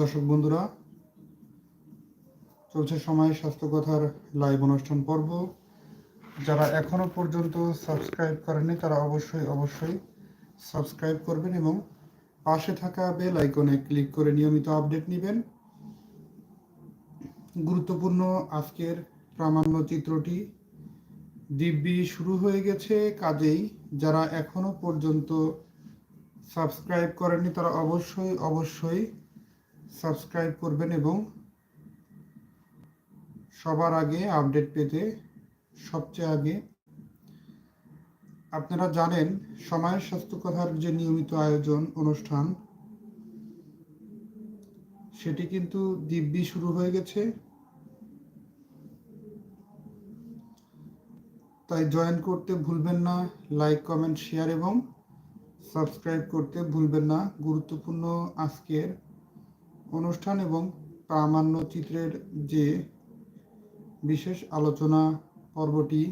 দর্শক বন্ধুরা, চলছে সময় স্বাস্থ্য কথার লাইভ অনুষ্ঠান পর্ব। যারা এখনও পর্যন্ত সাবস্ক্রাইব করেনি তারা অবশ্যই অবশ্যই সাবস্ক্রাইব করবেন এবং পাশে থাকা বেল আইকনে ক্লিক করে নিয়মিত আপডেট নেবেন। গুরুত্বপূর্ণ আজকের প্রামাণ্য চিত্রটি দিব্যি শুরু হয়ে গেছে। কাজেই যারা এখনও পর্যন্ত সাবস্ক্রাইব করেননি, তারা অবশ্যই অবশ্যই সাবস্ক্রাইব করবেন এবং সবার আগে আপডেট পেতে সবচেয়ে আগে আপনারা জানেন সময়ের স্বাস্থ্য কথার যে নিয়মিত আয়োজন, অনুষ্ঠান, সেটি কিন্তু দিব্যি শুরু হয়ে গেছে। তাই জয়েন করতে ভুলবেন না, লাইক, কমেন্ট, শেয়ার এবং সাবস্ক্রাইব করতে ভুলবেন না। গুরুত্বপূর্ণ আজকের অনুষ্ঠান এবং প্রামাণ্য চিত্রের যে বিশেষ আলোচনা পর্বটি,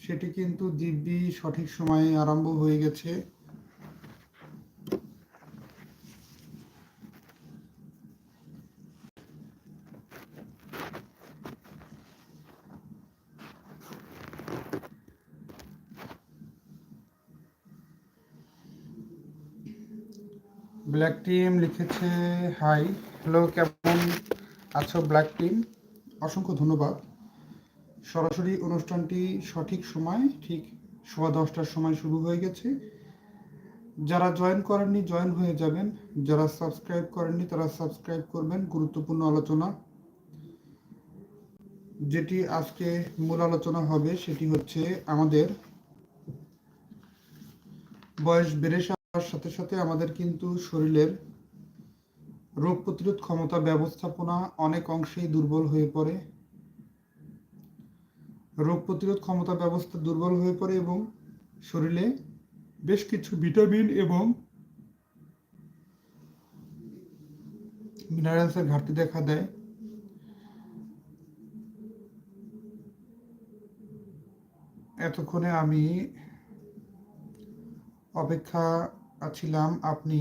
সেটি কিন্তু দিব্যি সঠিক সময়ে আরম্ভ হয়ে গেছে। ব্ল্যাক টিম লিখেছে হাই হ্যালো কেমন আছো ব্ল্যাক টিম অসংখ্য ধন্যবাদ। সরাসরি অনুষ্ঠানটি সঠিক সময়, ঠিক সোয়া দশটার সময় শুরু হয়ে গেছে। যারা জয়েন করেননি জয়েন হয়ে যাবেন। যারা সাবস্ক্রাইব করেননি, তারা সাবস্ক্রাইব করবেন। গুরুত্বপূর্ণ আলোচনা। যেটি আজকে মূল আলোচনা হবে, সেটি হচ্ছে আমাদের বয়স বেড়ে যাওয়ার সাথে সাথে আমাদের কিন্তু শরীরের রোগ প্রতিরোধ ক্ষমতা ব্যবস্থাপনা অনেক অংশেই দুর্বল হয়ে পড়ে। রোগ প্রতিরোধ ক্ষমতা ব্যবস্থা দুর্বল হয়ে পড়ে এবং শরীরে বেশ কিছু ভিটামিন এবং মিনারেলসের ঘাটতি দেখা দেয়। এতক্ষণে আমি অপেক্ষা ছিলাম, আপনি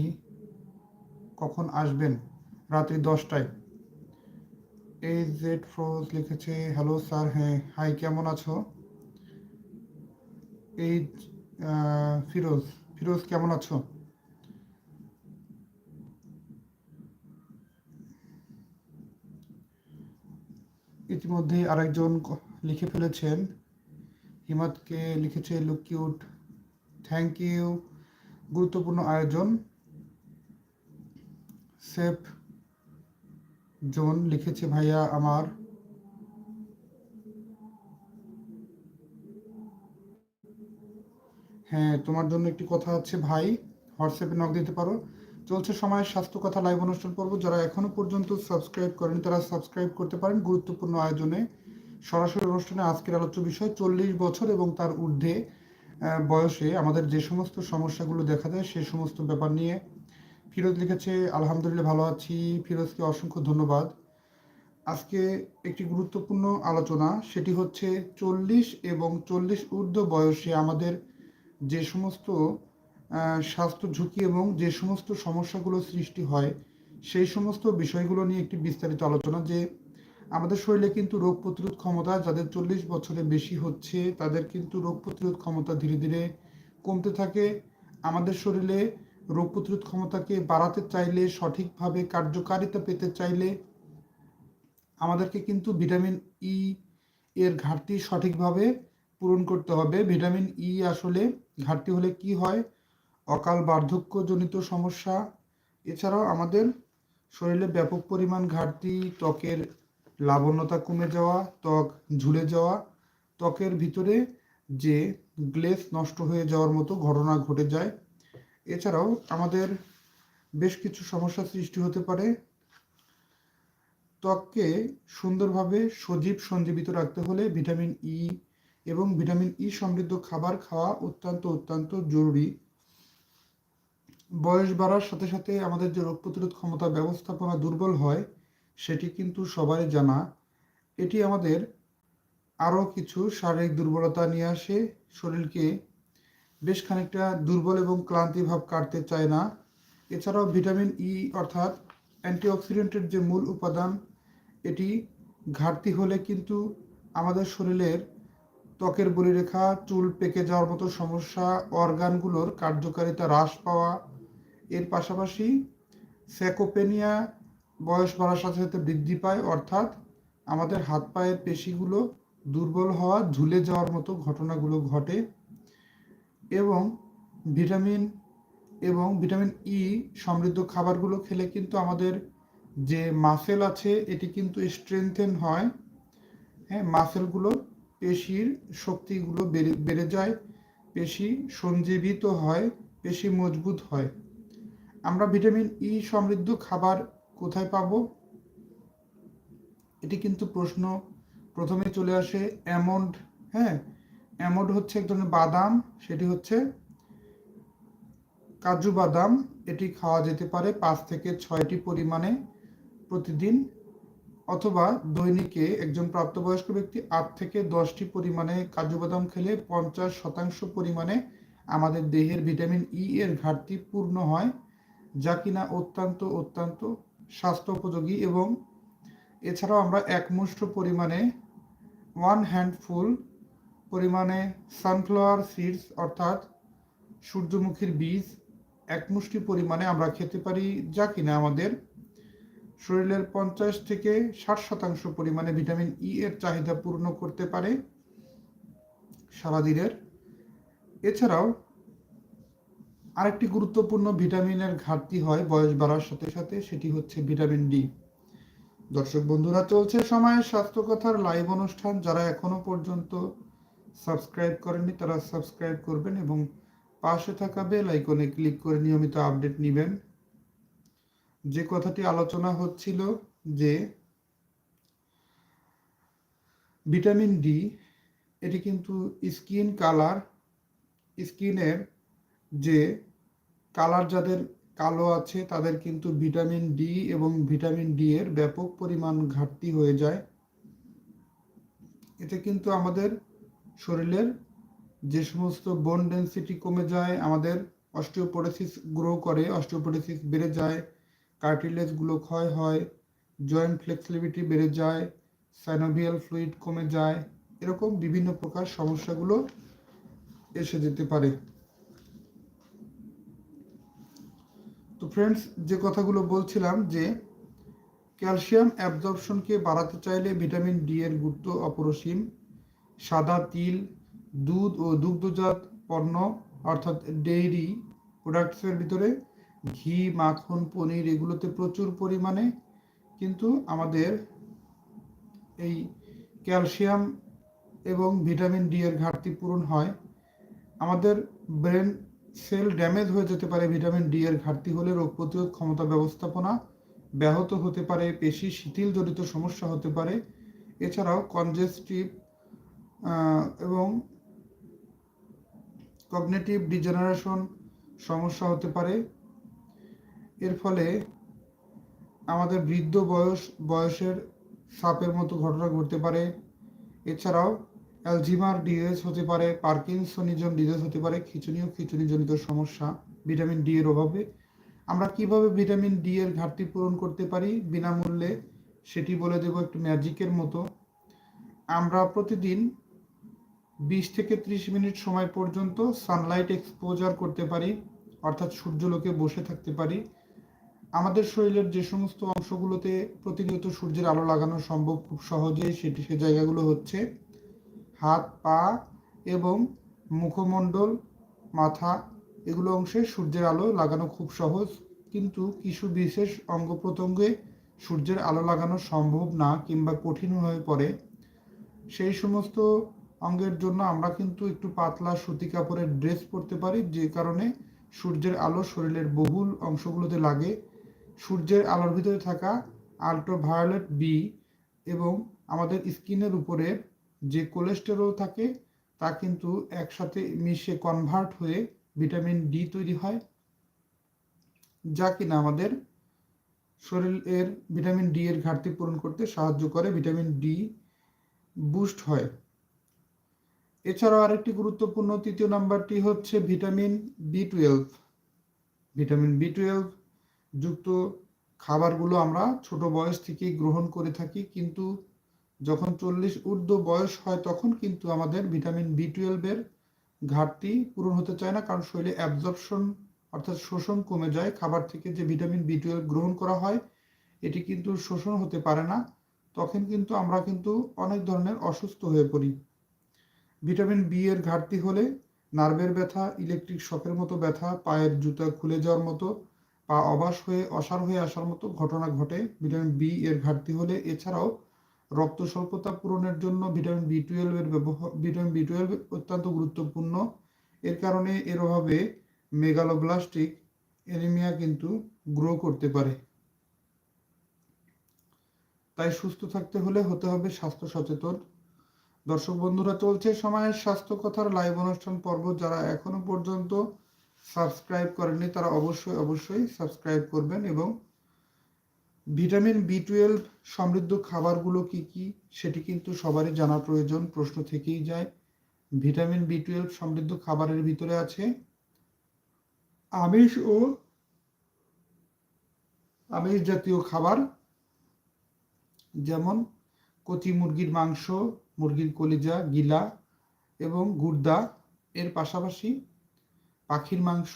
কখন আসবেন? রাত্রি দশটায়। এই জেড ফ্রোজ লিখেছে, হ্যালো স্যার হ্যাঁ হাই, কেমন আছো? এই ফিরোজ। ফিরোজ, কেমন আছো? ইতিমধ্যে আরেকজন লিখে ফেলেছেন। হিমাদকে লিখেছে, লুক কিউট। Thank you. গুরুত্বপূর্ণ আয়োজন। সেফ জোন লিখেছে ভাইয়া আমার। হ্যাঁ তোমার জন্য একটি কথা আছে ভাই। হোয়াটসঅ্যাপে নক দিতে পারো। চলছে সময় স্বাস্থ্য কথা লাইভ অনুষ্ঠান পর্ব। যারা এখনও পর্যন্ত সাবস্ক্রাইব করেন, তারা সাবস্ক্রাইব করতে পারেন গুরুত্বপূর্ণ আয়োজনে। সরাসরি অনুষ্ঠানে আজকের আলোচ্য বিষয়, চল্লিশ বছর এবং তার ঊর্ধ্বে। বয়সে আমাদের যে সমস্ত সমস্যাগুলো দেখা যায় সেই সমস্ত ব্যাপার নিয়ে ফিরোজ লিখেছে, আলহামদুলিল্লাহ, ভালো আছি। ফিরোজকে অসংখ্য ধন্যবাদ। আজকে একটি গুরুত্বপূর্ণ আলোচনা, সেটি হচ্ছে চল্লিশ এবং চল্লিশ ঊর্ধ্ব বয়সে আমাদের যে সমস্ত স্বাস্থ্য ঝুঁকি এবং যে সমস্ত সমস্যাগুলো সৃষ্টি হয়, সেই সমস্ত বিষয়গুলো নিয়ে একটি বিস্তারিত আলোচনা যে আমাদের শরীরে কিন্তু রোগ প্রতিরোধ ক্ষমতা যাদের চল্লিশ বছরে বেশি হচ্ছে, তাদের কিন্তু রোগ প্রতিরোধ ক্ষমতা ধীরে ধীরে কমতে থাকে। আমাদের শরীরে রোগ প্রতিরোধ ক্ষমতাকে বাড়াতে চাইলে, সঠিকভাবে কার্যকারিতা পেতে চাইলে আমাদেরকে কিন্তু ভিটামিন ই এর ঘাটতি সঠিকভাবে পূরণ করতে হবে। ভিটামিন ই আসলে ঘাটতি হলে কি হয়? অকাল বার্ধক্যজনিত সমস্যা। এছাড়াও আমাদের শরীরে ব্যাপক পরিমাণ ঘাটতি, ত্বকের লাবণ্যতা কমে যাওয়া, ত্বক ঝুলে যাওয়া, ত্বকের ভিতরে যে গ্লেস নষ্ট হয়ে যাওয়ার মতো ঘটনা ঘটে যায়। এছাড়াও আমাদের বেশ কিছু সমস্যা সৃষ্টি হতে পারে। ত্বককে সুন্দরভাবে সজীব সঞ্জীবিত রাখতে হলে ভিটামিন ই এবং ভিটামিন ই সমৃদ্ধ খাবার খাওয়া অত্যন্ত অত্যন্ত জরুরি। বয়স বাড়ার সাথে সাথে আমাদের যে রোগ প্রতিরোধ ক্ষমতা ব্যবস্থাপনা দুর্বল হয় সেটি কিন্তু সবাই জানা। এটি আমাদের আরও কিছু শারীরিক দুর্বলতা নিয়ে আসে। শরীরকে বেশ খানিকটা দুর্বল এবং ক্লান্তি ভাব কাটতে চায় না। এছাড়াও ভিটামিন ই অর্থাৎ অ্যান্টিঅক্সিডেন্টের যে মূল উপাদান, এটি ঘাটতি হলে কিন্তু আমাদের শরীরের ত্বকের বলিরেখা চুল পেকে যাওয়ার মতো সমস্যা, অর্গানগুলোর কার্যকারিতা হ্রাস পাওয়া। এর পাশাপাশি স্যাকোপেনিয়া বয়স বাড়ার সাথে সাথে বৃদ্ধি পায়, অর্থাৎ আমাদের হাত পায়ের পেশিগুলো দুর্বল হওয়া, ঝুলে যাওয়ার মতো ঘটনাগুলো ঘটে এবং ভিটামিন এবং ভিটামিন ই সমৃদ্ধ খাবারগুলো খেলে কিন্তু আমাদের যে মাসেল আছে, এটি কিন্তু স্ট্রেংথেন হয়। হ্যাঁ মাসেলগুলো পেশির শক্তিগুলো বেড়ে বেড়ে যায়, পেশি সঞ্জীবিত হয়, পেশি মজবুত হয়। আমরা ভিটামিন ই সমৃদ্ধ খাবার কোথায় পাব? এটি কিন্তু প্রশ্ন। প্রথমে চলে আসে অ্যামন্ড হ্যাঁ? অ্যামন্ড হচ্ছে এক ধরনের বাদাম, সেটি হচ্ছে কাজু বাদাম। এটি খাওয়া যেতে পারে পাঁচ থেকে ছয়টি পরিমাণে প্রতিদিন, অথবা দৈনিকে একজন প্রাপ্তবয়স্ক ব্যক্তি আট থেকে দশটি পরিমাণে কাজু বাদাম খেলে পঞ্চাশ শতাংশ পরিমাণে আমাদের দেহের ভিটামিন ই এর ঘাটতি পূর্ণ হয়, যা কিনা অত্যন্ত অত্যন্ত স্বাস্থ্য উপযোগী এবং এছাড়াও আমরা একমুষ্ট পরিমাণে ওয়ান হ্যান্ডফুল পরিমাণে সানফ্লাওয়ার সিডস অর্থাৎ সূর্যমুখীর বীজ, একমুষ্টি পরিমাণে আমরা খেতে পারি যা কিনা আমাদের শরীরের পঞ্চাশ থেকে ষাট শতাংশ পরিমাণে ভিটামিন ই এর চাহিদা পূর্ণ করতে পারে সারাদিনের। এছাড়াও আরেকটি গুরুত্বপূর্ণ ভিটামিনের ঘাটতি হয় বয়স বাড়ার সাথে সাথে, সেটি হচ্ছে ভিটামিন ডি। দর্শক বন্ধুরা, চলছে সময়ের স্বাস্থ্য কথার লাইভ অনুষ্ঠান। যারা এখনও পর্যন্ত সাবস্ক্রাইব করেননি, তারা সাবস্ক্রাইব করবেন এবং পাশে থাকা বেল আইকনে ক্লিক করে নিয়মিত আপডেট নেবেন। যে কথাটি আলোচনা হচ্ছিল যে ভিটামিন ডি, এটি কিন্তু স্কিন কালার, স্কিনের যে কালার যাদের কালো আছে, তাদের কিন্তু ভিটামিন ডি এবং ভিটামিন ডি এর ব্যাপক পরিমাণ ঘাটতি হয়ে যায়। এতে কিন্তু আমাদের শরীরের যে সমস্ত বোন ডেন্সিটি কমে যায়, আমাদের অস্টিওপোরেসিস গ্রো করে অস্টিওপোরেসিস বেড়ে যায় কার্টিলেজগুলো ক্ষয় হয় জয়েন্ট ফ্লেক্সিবিলিটি বেড়ে যায় সাইনোভিয়াল ফ্লুইড কমে যায়, এরকম বিভিন্ন প্রকার সমস্যাগুলো এসে যেতে পারে। তো ফ্রেন্ডস যে কথাগুলো বলছিলাম যে ক্যালসিয়াম অ্যাবজর্পশনকে বাড়াতে চাইলে ভিটামিন ডি এর গুরুত্ব অপরসীম। সাদা তিল, দুধ ও দুগ্ধজাত পণ্য, অর্থাৎ ডেইরি প্রোডাক্টসের ভিতরে ঘি, মাখন, পনির এগুলোতে প্রচুর পরিমাণে কিন্তু আমাদের এই ক্যালসিয়াম এবং ভিটামিন ডি এর ঘাটতি পূরণ হয়। আমাদের ব্রেন সেল ড্যামেজ হয়ে যেতে পারে ভিটামিন ডি এর ঘাটতি হলে রোগ প্রতিরোধ ক্ষমতা ব্যবস্থাপনা ব্যাহত হতে পারে, পেশি শিথিল জনিত সমস্যা হতে পারে। এছাড়াও কনজেস্টিভ এবং কগনেটিভ ডিজেনারেশন সমস্যা হতে পারে। এর ফলে আমাদের বৃদ্ধ বয়স, বয়সের সাপের মতো ঘটনা ঘটতে পারে। এছাড়াও অ্যালজিমার ডিএস হতে পারে, পার্কিনসনিজম ডিএস হতে পারে খিচুনি ও খিচুনিজনিত সমস্যা, ভিটামিন ডি এর অভাবে। আমরা কীভাবে ভিটামিন ডি এর ঘাটতি পূরণ করতে পারি? বিনামূল্যে সেটি বলে দেব একটু ম্যাজিকের মতো। আমরা প্রতিদিন বিশ থেকে ত্রিশ মিনিট সময় পর্যন্ত সানলাইট এক্সপোজার করতে পারি, অর্থাৎ সূর্যলোকে বসে থাকতে পারি। আমাদের শরীরের যে সমস্ত অংশগুলোতে প্রতিনিয়ত সূর্যের আলো লাগানো সম্ভব খুব সহজেই, সেটি সে জায়গাগুলো হচ্ছে। হাত, পা এবং মুখমণ্ডল, মাথা এগুলো অংশে সূর্যের আলো লাগানো খুব সহজ। কিন্তু কিছু বিশেষ অঙ্গ প্রত্যঙ্গে সূর্যের আলো লাগানো সম্ভব না কিংবা কঠিন হয়ে পড়ে। সেই সমস্ত অঙ্গের জন্য আমরা কিন্তু একটু পাতলা সুতি কাপড়ের ড্রেস পরতে পারি, যে কারণে সূর্যের আলো শরীরের বহুল অংশগুলোতে লাগে। সূর্যের আলোর ভিতরে থাকা আল্ট্রাভায়োলেট বি এবং আমাদের স্কিনের উপরে যে কোলেস্টেরল থাকে, তা কিন্তু একসাথে মিশে কনভার্ট হয়ে ভিটামিন ডি তৈরি হয়, যা কিনা আমাদের শরীরের ভিটামিন ডি এর ঘাটতি পূরণ করতে সাহায্য করে ভিটামিন ডি বুস্ট হয়। এছাড়াও আরেকটি গুরুত্বপূর্ণ তৃতীয় নাম্বারটি হচ্ছে vitamin B twelve vitamin B twelve যুক্ত খাবারগুলো আমরা ছোট বয়স থেকেই গ্রহণ করে থাকি, কিন্তু যখন চল্লিশ ঊর্ধ্ব বয়স হয় তখন কিন্তু আমাদের ভিটামিন বি টুয়েলভের ঘাটতি পূরণ হতে চায় না, কারণ শরীরে অ্যাবজর্পশন অর্থাৎ শোষণ কমে যায়। খাবার থেকে যে ভিটামিন বি টুয়েলভ গ্রহণ করা হয়, এটি কিন্তু শোষণ হতে পারে না। তখন কিন্তু আমরা কিন্তু অনেক ধরনের অসুস্থ হয়ে পড়ি। ভিটামিন বি এর ঘাটতি হলে নার্ভের ব্যথা ইলেকট্রিক শকের মতো ব্যথা, পায়ের জুতা খুলে যাওয়ার মতো পা অবাস হয়ে, অসার হয়ে আসার মতো ঘটনা ঘটে। ভিটামিন বি এর ঘাটতি হলে এছাড়াও রক্ত স্বল্পতা পূরণের জন্য ভিটামিন বি টুয়েলভ এর ব্যবহার, ভিটামিন বি টুয়েলভ অত্যন্ত গুরুত্বপূর্ণ। এর কারণে এর অভাবে মেগালোব্লাস্টিক এনিমিয়া কিন্তু গ্রো করতে পারে। তাই সুস্থ থাকতে হলে হতে হবে স্বাস্থ্য সচেতন। দর্শক বন্ধুরা, চলছে সময়ের স্বাস্থ্য কথার লাইভ অনুষ্ঠান পর্ব। যারা এখনও পর্যন্ত সাবস্ক্রাইব করেননি, তারা অবশ্যই অবশ্যই সাবস্ক্রাইব করবেন এবং ভিটামিন বি টুয়েলভ সমৃদ্ধ খাবারগুলো কি কি? সেটি কিন্তু সবারই জানা প্রয়োজন, প্রশ্ন থেকেই যায়। ভিটামিন বি টুয়েলভ সমৃদ্ধ খাবারের ভিতরে আছে আমিষ ও আমিষ জাতীয় খাবার, যেমন কচি মুরগির মাংস, মুরগির কলিজা, গিলা এবং গুর্দা এর পাশাপাশি পাখির মাংস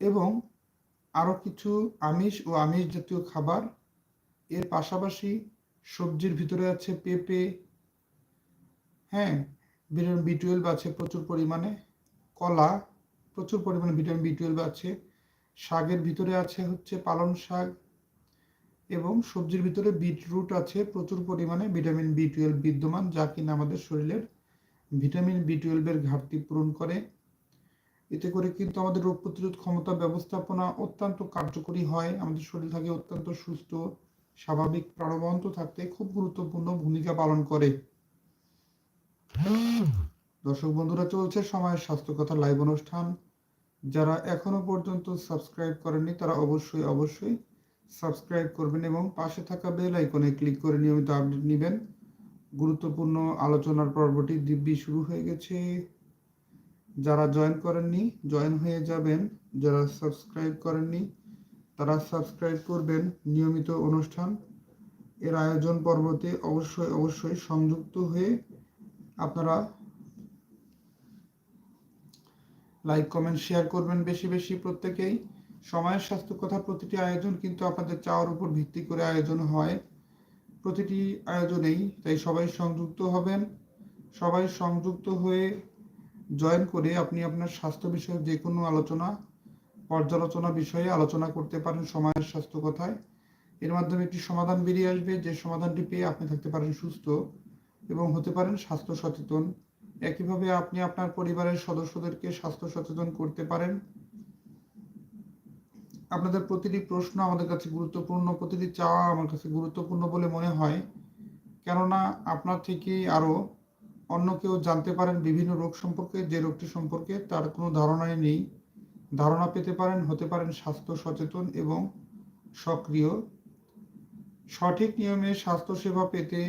এবং আরও কিছু আমিষ ও আমিষ জাতীয় খাবার। এর পাশাপাশি সবজির ভিতরে আছে পেঁপে। হ্যাঁ ভিটামিন বি টুয়েলভ আছে প্রচুর পরিমাণে। কলা, প্রচুর পরিমাণে ভিটামিন বি টুয়েলভ আছে। শাকের ভিতরে আছে হচ্ছে পালং শাক এবং সবজির ভিতরে বিটরুট আছে, প্রচুর পরিমাণে ভিটামিন বি টুয়েলভ বিদ্যমান, যা কিনা আমাদের শরীরের ভিটামিন বি টুয়েলভের ঘাটতি পূরণ করে। এতে করে কিন্তু আমাদের রোগ প্রতিরোধ ক্ষমতা ব্যবস্থাপনা অত্যন্ত কার্যকরী হয়। আমাদের শরীর থাকে অত্যন্ত সুস্থ, স্বাভাবিক, প্রাণবন্ত থাকতে খুব গুরুত্বপূর্ণ ভূমিকা পালন করে। দর্শক বন্ধুরা, চলছে সময়ের স্বাস্থ্য কথা লাইভ অনুষ্ঠান। যারা এখনও পর্যন্ত সাবস্ক্রাইব করেননি, তারা অবশ্যই অবশ্যই সাবস্ক্রাইব করবেন এবং পাশে থাকা বেল আইকনে ক্লিক করে নিয়মিত আপডেট নেবেন। গুরুত্বপূর্ণ আলোচনার পর্বটি দিব্যি শুরু হয়ে গেছে। যারা জয়েন করেননি জয়েন হয়ে যাবেন। যারা সাবস্ক্রাইব করেননি, তারা সাবস্ক্রাইব করবেন নিয়মিত অনুষ্ঠান। এর আয়োজন পর্বতে অবশ্যই অবশ্যই সংযুক্ত হয়ে আপনারা লাইক কমেন্ট শেয়ার করবেন বেশি বেশি প্রত্যেকেই। সময়ের স্বাস্থ্য কথা প্রতিটি আয়োজন কিন্তু আপনাদের চাওয়ার উপর ভিত্তি করে আয়োজন হয়। প্রতিটি আয়োজনেই, তাই সবাই সংযুক্ত হবেন। সবাই সংযুক্ত হয়ে জয়েন করে আপনি আপনার স্বাস্থ্য বিষয়ক যে কোনো আলোচনা, পর্যালোচনা বিষয়ে আলোচনা করতে পারেন সময়ের স্বাস্থ্য কথায়। এর মাধ্যমে একটি সমাধান বেরিয়ে আসবে, যে সমাধানটি পেয়ে আপনি থাকতে পারেন সুস্থ এবং হতে পারেন স্বাস্থ্য সচেতন। একইভাবে আপনি আপনার পরিবারের সদস্যদেরকে স্বাস্থ্য সচেতন করতে পারেন। আপনাদের প্রতিটি প্রশ্ন আমাদের কাছে গুরুত্বপূর্ণ, প্রতিটি চাওয়া আমার কাছে গুরুত্বপূর্ণ বলে মনে হয়। কেননা আপনার থেকে আরও অন্য কেউ জানতে পারেন বিভিন্ন রোগ সম্পর্কে, যে রোগটি সম্পর্কে তার কোনো ধারণাই নেই। ধারণা পেতে পারেন, হতে পারেন স্বাস্থ্য সচেতন এবং সক্রিয়। সঠিক নিয়মে স্বাস্থ্যসেবা পেতে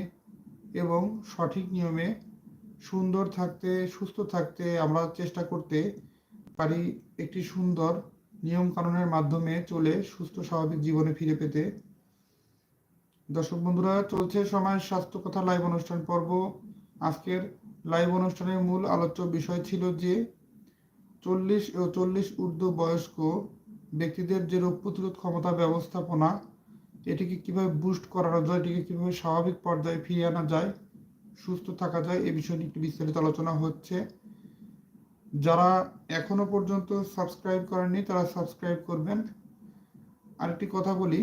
এবং সঠিক নিয়মে সুন্দর থাকতে, সুস্থ থাকতে আমরা চেষ্টা করতে পারি একটি সুন্দর নিয়ম কানুনের মাধ্যমে চলে সুস্থ, স্বাভাবিক জীবনে ফিরে পেতে। দর্শক বন্ধুরা, চলছে সময় স্বাস্থ্য কথা লাইভ অনুষ্ঠান পর্ব। আজকের লাইভ অনুষ্ঠানের মূল আলোচ্য বিষয় ছিল যে চল্লিশ ও চল্লিশ ঊর্ধ্ব বয়স্ক ব্যক্তিদের যে রোগ প্রতিরোধ ক্ষমতা ব্যবস্থাপনা, এটিকে কীভাবে বুস্ট করানো যায়, এটিকে কীভাবে স্বাভাবিক পর্যায়ে ফিরিয়ে আনা যায়, সুস্থ থাকা যায়, এ বিষয়টি একটু বিস্তারিত আলোচনা হচ্ছে। যারা এখনও পর্যন্ত সাবস্ক্রাইব করেননি, তারা সাবস্ক্রাইব করবেন। আরেকটি কথা বলি,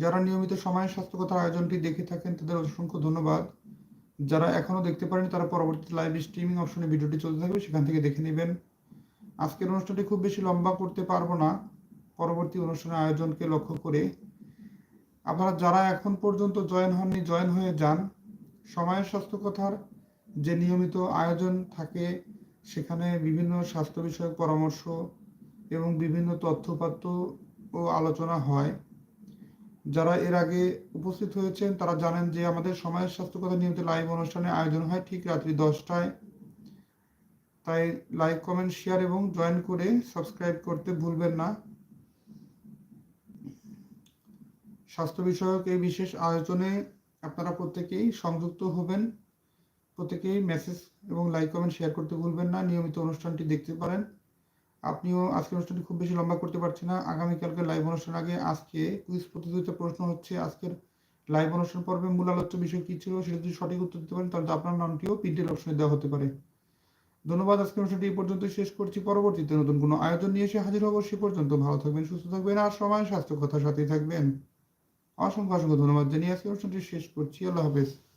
যারা নিয়মিত সময় স্বাস্থ্য কথার আয়োজনটি দেখে থাকেন, তাদের অসংখ্য ধন্যবাদ। যারা এখনও দেখতে পারেনি তারা পরবর্তী লাইভ স্ট্রিমিং অপশনে ভিডিওটি চলতে থাকবে, সেখান থেকে দেখে নেবেন। আজকের অনুষ্ঠানটি খুব বেশি লম্বা করতে পারব না। পরবর্তী অনুষ্ঠানের আয়োজনকে লক্ষ্য করে। আপনারা যারা এখন পর্যন্ত জয়েন হননি জয়েন হয়ে যান। সময়ের স্বাস্থ্য কথার যে নিয়মিত আয়োজন থাকে, সেখানে বিভিন্ন স্বাস্থ্য বিষয়ক পরামর্শ এবং বিভিন্ন তথ্যপাত্র ও আলোচনা হয়। যারা এর আগে উপস্থিত হয়েছেন, তারা জানেন যে আমাদের সমাজের স্বাস্থ্য কথা নিয়মিত লাইভ অনুষ্ঠানে আয়োজন হয় ঠিক রাত্রি দশটায়। তাই লাইক কমেন্ট শেয়ার এবং জয়েন করে সাবস্ক্রাইব করতে ভুলবেন না। স্বাস্থ্য বিষয়ক এই বিশেষ আয়োজনে আপনারা প্রত্যেকেই সংযুক্ত হবেন। প্রত্যেকেই মেসেজ এবং লাইক কমেন্ট শেয়ার করতে ভুলবেন না। নিয়মিত অনুষ্ঠানটি দেখতে পারেন। আপনিও আজকের অনুষ্ঠানটি খুব বেশি লম্বা করতে পারছি না। আগামীকালকে লাইভ অনুষ্ঠান আগে, আজকে কুইজ প্রতিযোগিতা প্রশ্ন হচ্ছে, আজকের লাইভ অনুষ্ঠান পর্বে মূল আলোচ্য বিষয় কী ছিল সেটা যদি সঠিক উত্তর দিতে পারেন, তাহলে আপনার নামটিও পিডিএল অপশনে দেওয়া হতে পারে। ধন্যবাদ, আজকের অনুষ্ঠানটি এই পর্যন্ত শেষ করছি। পরবর্তীতে নতুন কোনো আয়োজন নিয়ে এসে হাজির হব সে পর্যন্ত। ভালো থাকবেন, সুস্থ থাকবেন আর সময়, স্বাস্থ্য, কথার সাথেই থাকবেন। অসংখ্য অসংখ্য ধন্যবাদ জানিয়ে আজকের অনুষ্ঠানটি শেষ করছি। আল্লাহ হাফেজ।